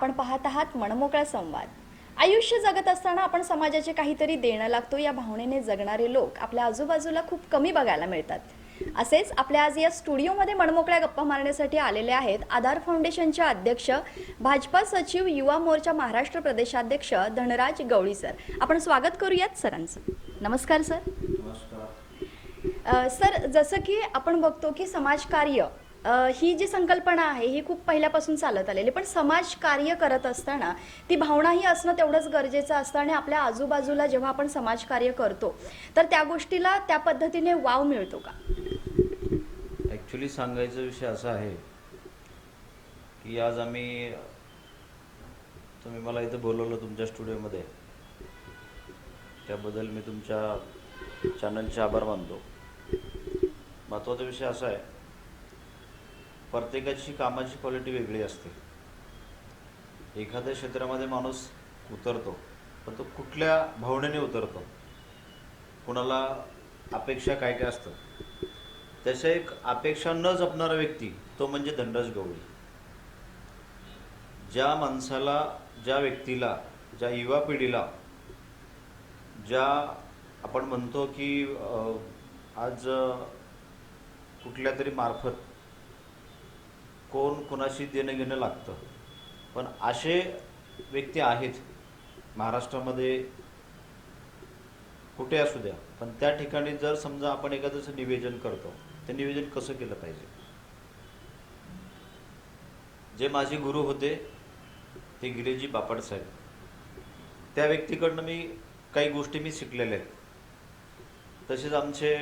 आपण पाहत आहात मनमोकळा संवाद. आयुष्य जगत असताना आपण समाजाचे काहीतरी देणं लागतो या भावनेने जगणारे लोक आपल्या आजूबाजूला खूप कमी बघायला मिळतात. असेच आपल्या आज या स्टुडिओमध्ये मनमोकळ्या गप्पा मारण्यासाठी आलेले आहेत आधार फाउंडेशनचे अध्यक्ष भाजपा सचिव युवा मोर्चा महाराष्ट्र प्रदेशाध्यक्ष धनराज गवळी सर. आपण स्वागत करूयात सरांचं. नमस्कार सर. नमस्कार. सर जसं की आपण बघतो की समाजकार्य ही जी संकल्पना आहे ही खूप पहिल्यापासून चालत आलेली. पण समाजकार्य करत असताना ती भावनाही असणं तेवढंच गरजेचं असतं आणि आपल्या आजूबाजूला जेव्हा आपण समाजकार्य करतो तर त्या गोष्टीला त्या पद्धतीने वाव मिळतो का? ॲक्च्युली सांगायचा विषय असा आहे की आज आम्ही तुम्ही मला इथं बोलवलं तुमच्या स्टुडिओमध्ये. त्याबद्दल मी तुमच्या चॅनलचे आभार मानतो. महत्त्वाचा विषय असा आहे प्रत्येकाची कामाची क्वालिटी वेगळी असते. एखाद्या क्षेत्रामध्ये माणूस उतरतो पण तो कुठल्या भावनेने उतरतो? कुणाला अपेक्षा काय काय असतं? त्याच्या एक अपेक्षा न जपणारा व्यक्ती तो म्हणजे धनराज गवळी. ज्या माणसाला ज्या व्यक्तीला ज्या युवा पिढीला ज्या आपण म्हणतो की आज कुठल्या तरी मार्फत कोण कुणाशी देणं घेणं लागतं. पण असे व्यक्ती आहेत महाराष्ट्रामध्ये कुठे असू द्या पण त्या ठिकाणी जर समजा आपण एखादंच निवेदन करतो ते निवेदन कसं केलं पाहिजे? जे माझे गुरु होते ते गिरीजी बापटसाहेब त्या व्यक्तीकडनं मी काही गोष्टी मी शिकलेल्या आहेत. तसेच आमचे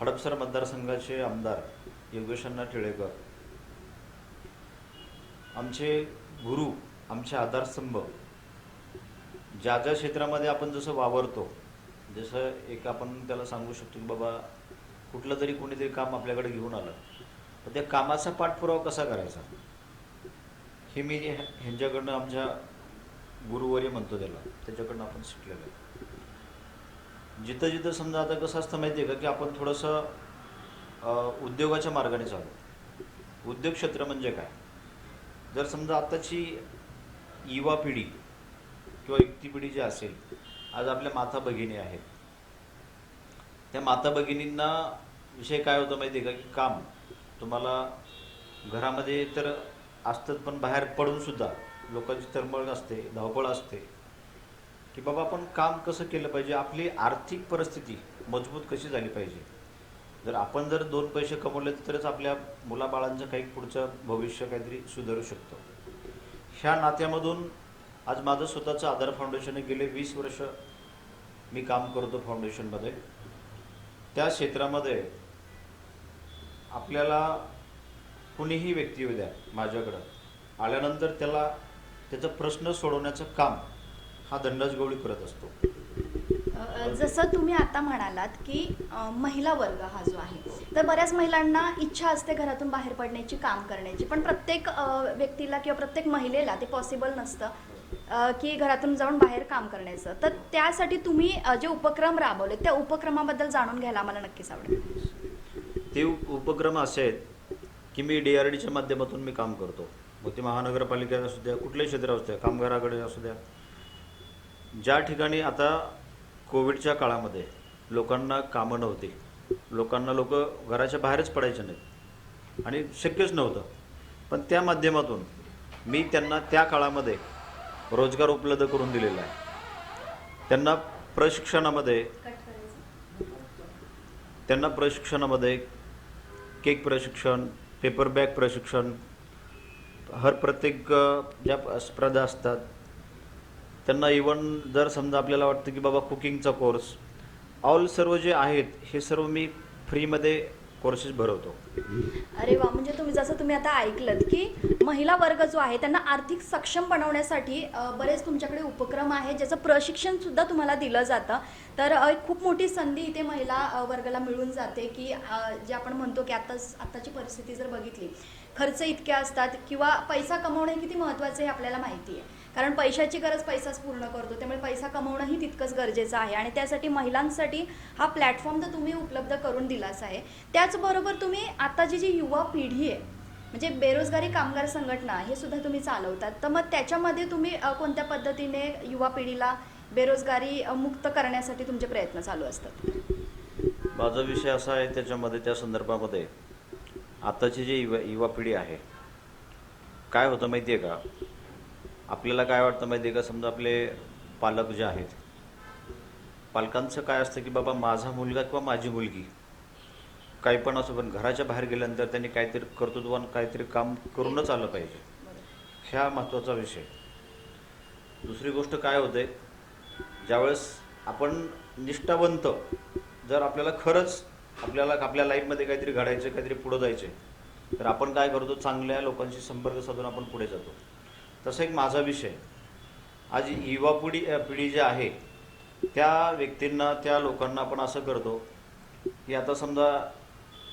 हडपसर मतदारसंघाचे आमदार योगेशांना टिळेकर आमचे गुरु आमचे आधारस्तंभ ज्या ज्या क्षेत्रामध्ये आपण जसं वावरतो जसं एक आपण त्याला सांगू शकतो की बाबा कुठलं तरी कोणीतरी काम आपल्याकडे घेऊन आलं तर त्या कामाचा पाठपुरावा कसा करायचा? हे मी ह्यांच्याकडनं आमच्या गुरुवर्य म्हणतो त्याला त्याच्याकडनं आपण शिकलेलं आहे. जिथं जिथं समजा आता कसं असतं माहिती आहे का की आपण थोडंसं उद्योगाच्या मार्गाने चालू. उद्योग क्षेत्र म्हणजे काय? जर समजा आताची युवा पिढी किंवा युक्ती पिढी जी असेल आज आपल्या माता भगिनी आहेत. त्या माता भगिनींना विषय काय होतं माहिती आहे का? की काम. तुम्हाला घरामध्ये तर असतात पण बाहेर पडूनसुद्धा लोकांची तरमळ असते धावपळ असते. की बाबा आपण काम कसं केलं पाहिजे? आपली आर्थिक परिस्थिती मजबूत कशी झाली पाहिजे? जर आपण जर दोन पैसे कमवले तरच आपल्या मुलाबाळांचं काही पुढचं भविष्य काहीतरी सुधारू शकतो. ह्या नात्यामधून आज माझं स्वतःचं आधार फाउंडेशन गेले वीस वर्ष मी काम करतो फाउंडेशनमध्ये त्या क्षेत्रामध्ये आपल्याला कुणीही व्यक्ती येऊ द्या माझ्याकडं. आल्यानंतर त्याला त्याचा प्रश्न सोडवण्याचं काम हा धनराज गवळी करत असतो. जसं तुम्ही आता म्हणालात की महिला वर्ग हा जो आहे तर बऱ्याच महिलांना इच्छा असते घरातून बाहेर पडण्याची काम करण्याची. पण प्रत्येक व्यक्तीला किंवा प्रत्येक महिलेला ते पॉसिबल नसतं की घरातून जाऊन बाहेर काम करण्याचं. तर त्यासाठी तुम्ही जे उपक्रम राबवले त्या उपक्रमाबद्दल जाणून घ्यायला मला नक्कीच आवडेल. ते उपक्रम असे आहेत की मी डी आर डीच्या माध्यमातून मी काम करतो. मग ते महानगरपालिकेत असू द्या कुठल्याही क्षेत्र असू द्या कामगाराकडे असू द्या. ज्या ठिकाणी आता कोविडच्या काळामध्ये लोकांना कामं नव्हती. लोकांना लोक घराच्या बाहेरच पडायचे नाहीत. आणि शक्यच नव्हतं. पण त्या माध्यमातून मी त्यांना त्या काळामध्ये रोजगार उपलब्ध करून दिलेला आहे. त्यांना प्रशिक्षणामध्ये त्यांना प्रशिक्षणामध्ये केक प्रशिक्षण पेपर बॅग प्रशिक्षण हर प्रत्येक ज्या स्पर्धा असतात त्यांना इवन जर समजा आपल्याला वाटतं की बाबा कुकिंगचा कोर्स ऑल सर्व जे आहेत हे सर्व मी फ्रीमध्ये कोर्सेस भरवतो. अरे वा म्हणजे तुम्ही जसं तुम्ही आता ऐकलं की महिला वर्ग जो आहे त्यांना आर्थिक सक्षम बनवण्यासाठी अ, बरेच तुमच्याकडे उपक्रम आहेत ज्याचं प्रशिक्षण सुद्धा तुम्हाला दिलं जातं. तर अ, एक खूप मोठी संधी इथे महिला अ, वर्गाला मिळून जाते की अ, जे आपण म्हणतो की आता आताची परिस्थिती जर बघितली खर्च इतके असतात किंवा पैसा कमवणे किती महत्त्वाचे हे आपल्याला माहिती आहे. कारण पैशाची गरज पैसाच पूर्ण करतो त्यामुळे पैसा कमवणंही तितकंच गरजेचं आहे. आणि त्यासाठी महिलांसाठी हा प्लॅटफॉर्म तर तुम्ही उपलब्ध करून दिलाच आहे. त्याचबरोबर तुम्ही आताची जी युवा पिढी आहे म्हणजे बेरोजगारी कामगार संघटना हे सुद्धा तुम्ही चालवतात. तर मग त्याच्यामध्ये तुम्ही कोणत्या पद्धतीने युवा पिढीला बेरोजगारी मुक्त करण्यासाठी तुमचे प्रयत्न चालू असतात? माझा विषय असा आहे त्याच्यामध्ये त्या संदर्भामध्ये आताची जी युवा युवा पिढी आहे काय होतं माहिती आहे का? आपल्याला काय वाटतं माहिती आहे का? समजा आपले पालक जे आहेत पालकांचं काय असतं की बाबा माझा मुलगा किंवा माझी मुलगी काही पण असो पण घराच्या बाहेर गेल्यानंतर त्यांनी काहीतरी कर्तृत्वान काहीतरी काम करूनच आलं पाहिजे. ह्या महत्त्वाचा विषय. दुसरी गोष्ट काय होते ज्यावेळेस आपण निष्ठावंत जर आपल्याला खरंच आपल्याला आपल्या लाईफमध्ये काहीतरी घडायचं काहीतरी पुढं जायचं तर आपण काय करतो? चांगल्या लोकांशी संपर्क साधून आपण पुढे जातो. तसा एक माझा विषय. आज युवा पिढी पिढी जी आहे त्या व्यक्तींना त्या लोकांना आपण असं करतो की आता समजा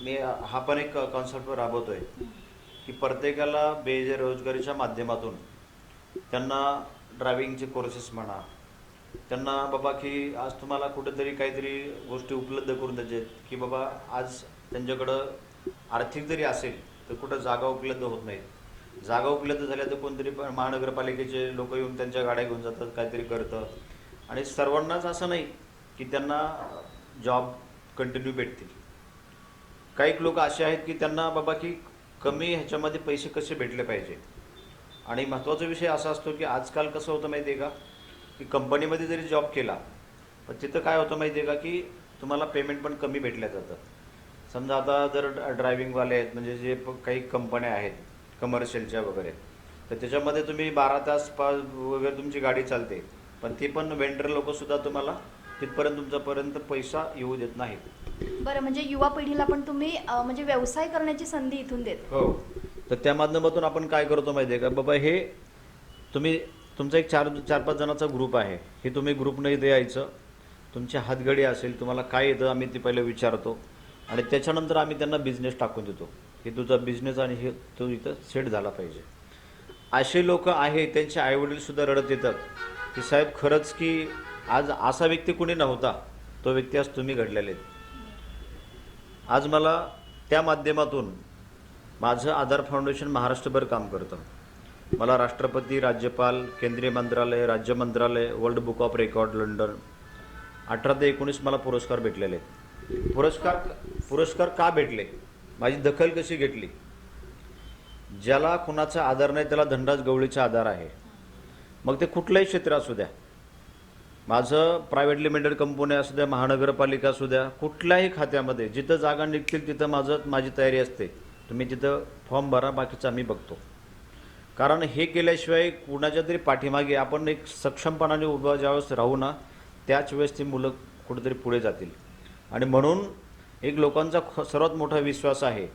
मी हा पण एक कॉन्सेप्ट आहे की प्रत्येकाला बेरोजगारीच्या माध्यमातून त्यांना ड्रायव्हिंगचे कोर्सेस म्हणा त्यांना बाबा की आज तुम्हाला कुठेतरी काहीतरी गोष्टी उपलब्ध करून द्यायचे की बाबा आज त्यांच्याकडं आर्थिक जरी असेल तर कुठं जागा उपलब्ध होत नाहीत. जागा उपलब्ध झाल्या तर कोणतरी पण महानगरपालिकेचे लोक येऊन त्यांच्या गाड्या घेऊन जातात काहीतरी करतं आणि सर्वांनाच असं नाही की त्यांना जॉब कंटिन्यू भेटतील. काही लोक असे आहेत की त्यांना बाबा की कमी ह्याच्यामध्ये पैसे कसे भेटले पाहिजे. आणि महत्त्वाचा विषय असा असतो की आजकाल कसं होतं माहिती आहे का? की कंपनीमध्ये जरी जॉब केला पण तिथं काय होतं माहिती आहे का की तुम्हाला पेमेंट पण कमी भेटल्या जातं समजा आता जर ड्रायव्हिंगवाले आहेत म्हणजे जे काही कंपन्या आहेत कमर्शियलच्या वगैरे. तर त्याच्यामध्ये तुम्ही बारा तास पाच वगैरे तुमची गाडी चालते. पण ती पण वेंडर लोकंसुद्धा तुम्हाला तिथपर्यंत तुमच्यापर्यंत पैसा येऊ देत नाहीत. बरं म्हणजे युवा पिढीला पण तुम्ही अ, म्हणजे व्यवसाय करण्याची संधी इथून देत. हो. तर त्या माध्यमातून आपण काय करतो माहिती आहे का? बाबा हे तुम्ही तुमचा एक चार चार पाच जणांचा ग्रुप आहे. हे तुम्ही ग्रुपने इथे यायचं. तुमची हातगडी असेल तुम्हाला काय येतं आम्ही ते पहिलं विचारतो. आणि त्याच्यानंतर आम्ही त्यांना बिझनेस टाकून देतो. की तुझा बिझनेस आणि हे तो इथं सेट झाला पाहिजे. असे लोक आहे त्यांचे आईवडीलसुद्धा रडत येतात. की साहेब खरंच की आज असा व्यक्ती कुणी नव्हता. तो व्यक्ती आज तुम्ही घडलेले. आहेत आज मला त्या माध्यमातून माझं आधार फाउंडेशन महाराष्ट्रभर काम करतं. मला राष्ट्रपती राज्यपाल केंद्रीय मंत्रालय राज्य मंत्रालय world book of record London अठरा ते एकोणीस मला पुरस्कार भेटलेले. आहेत पुरस्कार पुरस्कार का भेटले? माझी दखल कशी घेतली? ज्याला कुणाचा आधार नाही त्याला धंदाच गवळीचा आधार आहे. मग ते कुठलंही क्षेत्र असू द्या. माझं प्रायव्हेट लिमिटेड कंपनी असू द्या महानगरपालिका असू द्या कुठल्याही खात्यामध्ये जिथं जागा निघतील तिथं माझं माझी तयारी असते. तुम्ही तिथं फॉर्म भरा बाकीचं आम्ही बघतो. कारण हे केल्याशिवाय कुणाच्या तरी पाठीमागे आपण एक सक्षमपणाने उभं ज्यावेळेस राहू ना त्याच वेळेस ती मुलं कुठेतरी पुढे जातील. आणि म्हणून एक लोकांचा सर्वात मोठा विश्वास आहे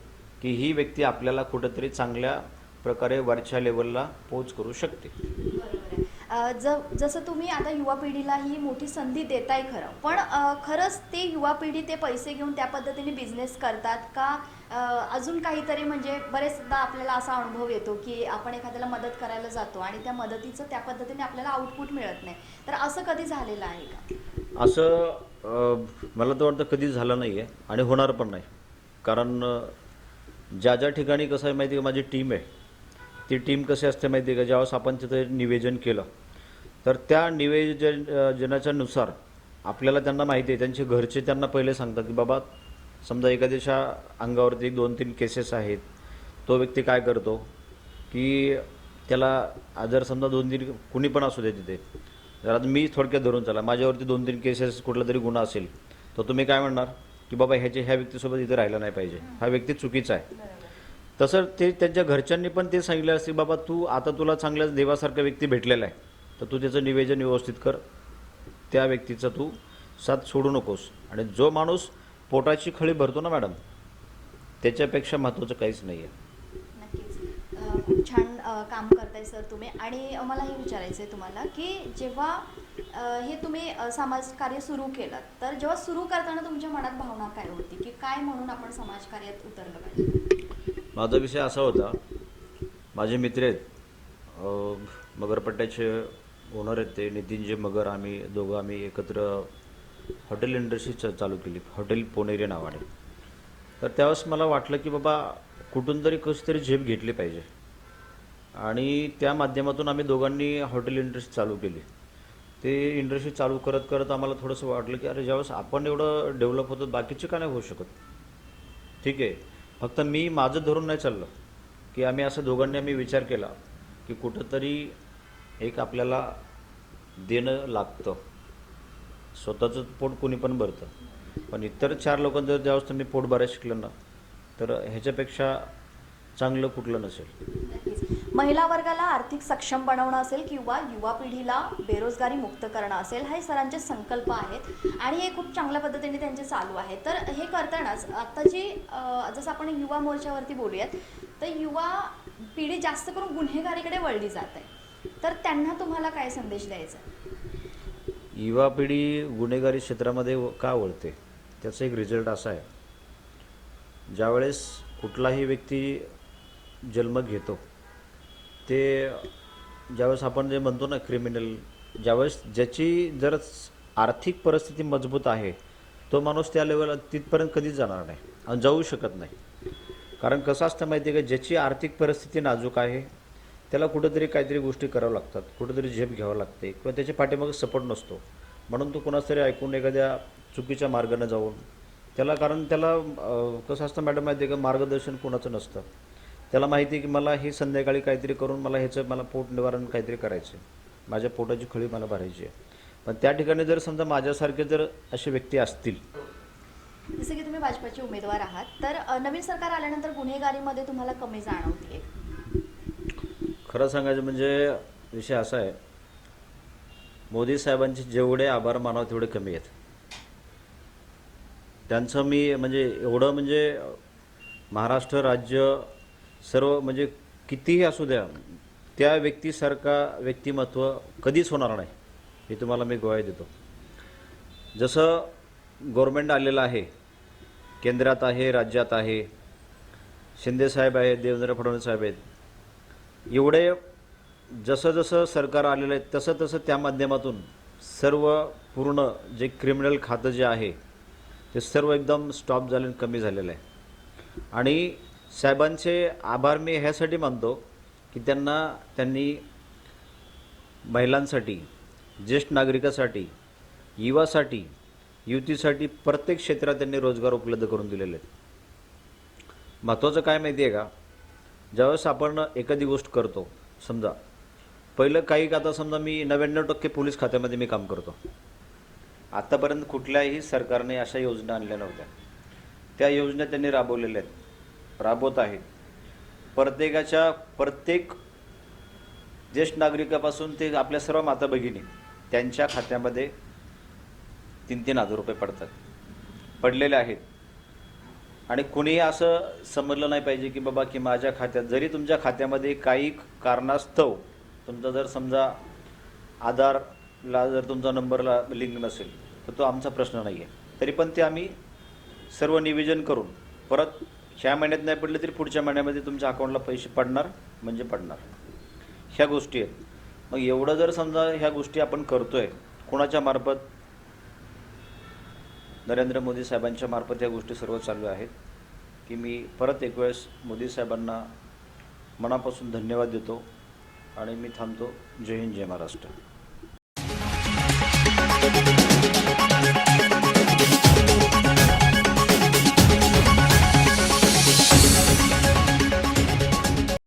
की ही व्यक्ती आपल्याला कुठेतरी चांगल्या प्रकारे वरच्या लेवलला पोच करू शकते. ज जसं तुम्ही आता युवा पिढीला ही मोठी संधी देताय खरं पण खरंच ते युवा पिढी ते पैसे घेऊन त्या पद्धतीने बिझनेस करतात का? अजून काहीतरी म्हणजे बरेचदा आपल्याला असा अनुभव येतो की आपण एखाद्याला मदत करायला जातो आणि त्या मदतीचं त्या पद्धतीने आपल्याला आउटपुट मिळत नाही. तर असं कधी झालेलं आहे का? असं मला तर वाटतं कधीच झालं नाही आहे आणि होणार पण नाही. कारण ज्या ज्या ठिकाणी कसं आहे माहिती आहे का माझी टीम आहे. ती टीम कशी असते माहिती आहे का ज्यावेळेस आपण तिथे निवेदन केलं तर त्या निवेदन जनाच्यानुसार नुसार आपल्याला त्यांना माहिती आहे. त्यांचे घरचे त्यांना पहिले सांगतात की बाबा समजा एखाद्याच्या अंगावरती एक दोन तीन केसेस आहेत. तो व्यक्ती काय करतो? की त्याला जर समजा दोन तीन कुणी पण असू दे तिथे जर आता मी थोडक्यात धरून चला माझ्यावरती दोन तीन केसेस कुठला तरी गुन्हा असेल तर तुम्ही काय म्हणणार? की बाबा ह्याचे ह्या व्यक्तीसोबत इथे राहिला नाही पाहिजे. हा व्यक्ती चुकीचा आहे. तसं ते त्यांच्या घरच्यांनी पण ते सांगितलं असते बाबा तू आता तुला चांगल्या देवासारखा व्यक्ती भेटलेला आहे. तर तू त्याचं निवेदन व्यवस्थित कर. त्या व्यक्तीचा तू साथ सोडू नकोस. आणि जो माणूस पोटाची खळी भरतो ना मॅडम त्याच्यापेक्षा महत्त्वाचं काहीच नाही आहे खूप छान काम करताय सर तुम्ही. आणि मला हे विचारायचं आहे तुम्हाला की जेव्हा हे तुम्ही समाजकार्य सुरू केलं तर जेव्हा सुरू करताना तुमच्या मनात भावना काय होती? की काय म्हणून आपण समाजकार्यात उतरलं पाहिजे? माझा विषय असा होता माझे मित्र आहेत मगरपट्ट्याचे ओनर आहेत ते नितीनजी मगर आम्ही दोघं आम्ही एकत्र हॉटेल इंडस्ट्री च- चालू केली हॉटेल पोनेरी नावाने. तर त्यावेळेस मला वाटलं की बाबा कुठून तरी कशी तरी झेप घेतली पाहिजे. आणि त्या माध्यमातून आम्ही दोघांनी हॉटेल इंडस्ट्री चालू केली. ते इंडस्ट्री चालू करत करत आम्हाला थोडंसं वाटलं की अरे ज्यावेळेस आपण एवढं डेव्हलप होतो बाकीचे का नाही होऊ शकत? ठीक आहे. फक्त मी माझं धरून नाही चाललं की आम्ही असं दोघांनी आम्ही विचार केला की कुठंतरी एक आपल्याला देणं लागतं. स्वतःचं पोट कोणी पण भरतं. पण इतर चार लोकांचं जर ज्यावेळेस तुम्ही पोट भरायला शिकलं ना तर ह्याच्यापेक्षा चांगलं कुठलं नसेल. महिला वर्गाला आर्थिक सक्षम बनवणं असेल किंवा युवा पिढीला बेरोजगारी मुक्त करणं असेल हे सरांचे संकल्प आहेत आणि हे खूप चांगल्या पद्धतीने त्यांचे चालू आहे. तर हे करतानाच आत्ताची जसं आपण युवा मोर्चावरती बोलूयात तर युवा पिढी जास्त करून गुन्हेगारीकडे वळली जात. आहे तर त्यांना तुम्हाला काय संदेश द्यायचा? आहे? युवा पिढी गुन्हेगारी क्षेत्रामध्ये का वळते? त्याचा एक रिझल्ट असा आहे. ज्यावेळेस कुठलाही व्यक्ती जन्म घेतो ते ज्यावेळेस आपण जे म्हणतो ना क्रिमिनल ज्यावेळेस ज्याची जर आर्थिक परिस्थिती मजबूत आहे तो माणूस त्या लेवलला तिथपर्यंत कधीच जाणार नाही आणि जाऊ शकत नाही. कारण कसं असतं माहिती आहे का ज्याची आर्थिक परिस्थिती नाजूक आहे त्याला कुठंतरी काहीतरी गोष्टी कराव्या लागतात कुठंतरी झेप घ्यावं लागते किंवा त्याच्या पाठीमागे सपोर्ट नसतो. म्हणून तो कोणाच तरी ऐकून एखाद्या चुकीच्या मार्गाने जाऊन त्याला कारण त्याला कसं असतं मॅडम माहिती आहे का मार्गदर्शन कोणाचं नसतं. त्याला माहिती आहे की मला हे संध्याकाळी काहीतरी करून मला ह्याचं मला पोट निवारण काहीतरी करायचं आहे माझ्या पोटाची खळी मला भरायची आहे पण त्या ठिकाणी जर समजा माझ्यासारखे जर असे व्यक्ती असतील. जसं की तुम्ही भाजपाचे उमेदवार आहात तर नवीन सरकार आल्यानंतर गुन्हेगारीमध्ये तुम्हाला कमी जाणवते खरं सांगायचं म्हणजे विषय असा आहे. मोदी साहेबांचे जेवढे आभार मानावे तेवढे कमी आहेत. त्यांचं मी म्हणजे एवढं म्हणजे महाराष्ट्र राज्य सर्व म्हणजे कितीही असू द्या त्या व्यक्तीसारखा व्यक्तिमत्व कधीच होणार नाही हे तुम्हाला मी गोवा देतो. जसं गव्हर्मेंट आलेलं आहे केंद्रात आहे राज्यात आहे शिंदेसाहेब आहेत देवेंद्र फडणवीस साहेब आहेत एवढे जसं जसं सरकार आलेलं आहे तसं तसं त्या माध्यमातून सर्व पूर्ण जे क्रिमिनल खातं जे आहे ते सर्व एकदम स्टॉप झाले आणि कमी झालेलं आहे. आणि साहेबांचे आभार मी ह्यासाठी मानतो की त्यांना त्यांनी महिलांसाठी ज्येष्ठ नागरिकासाठी युवासाठी युतीसाठी प्रत्येक क्षेत्रात त्यांनी रोजगार उपलब्ध करून दिलेले आहेत. महत्त्वाचं काय माहिती आहे का? ज्यावेळेस आपण एखादी गोष्ट करतो समजा पहिलं काही आता समजा मी नव्याण्णव टक्के पोलीस खात्यामध्ये मी काम करतो. आत्तापर्यंत कुठल्याही सरकारने अशा योजना आणल्या नव्हत्या. त्या योजना त्यांनी राबवलेल्या आहेत. राबवत आहेत प्रत्येकाच्या प्रत्येक ज्येष्ठ नागरिकापासून ते आपल्या सर्व माता भगिनी त्यांच्या खात्यामध्ये तीन तीन हजार रुपये पडतात. पडलेले आहेत. आणि कुणीही असं समजलं नाही पाहिजे की बाबा की माझ्या खात्यात जरी तुमच्या खात्यामध्ये काही कारणास्तव तुमचा जर समजा आधारला जर तुमचा नंबरला लिंक नसेल तर तो आमचा प्रश्न नाही आहे तरी पण ते आम्ही सर्व निवेदन करून परत ह्या महिन्यात नाही पडले तरी पुढच्या महिन्यामध्ये तुमच्या अकाउंटला पैसे पडणार म्हणजे पडणार. ह्या गोष्टी आहेत. मग एवढं जर समजा ह्या गोष्टी आपण करतोय कोणाच्या मार्फत? नरेंद्र मोदी साहेबांच्या मार्फत या गोष्टी सर्व चालू आहेत. की मी परत एक वेळेस मोदी साहेबांना मनापासून धन्यवाद देतो आणि मी थांबतो. जय हिंद जय महाराष्ट्र.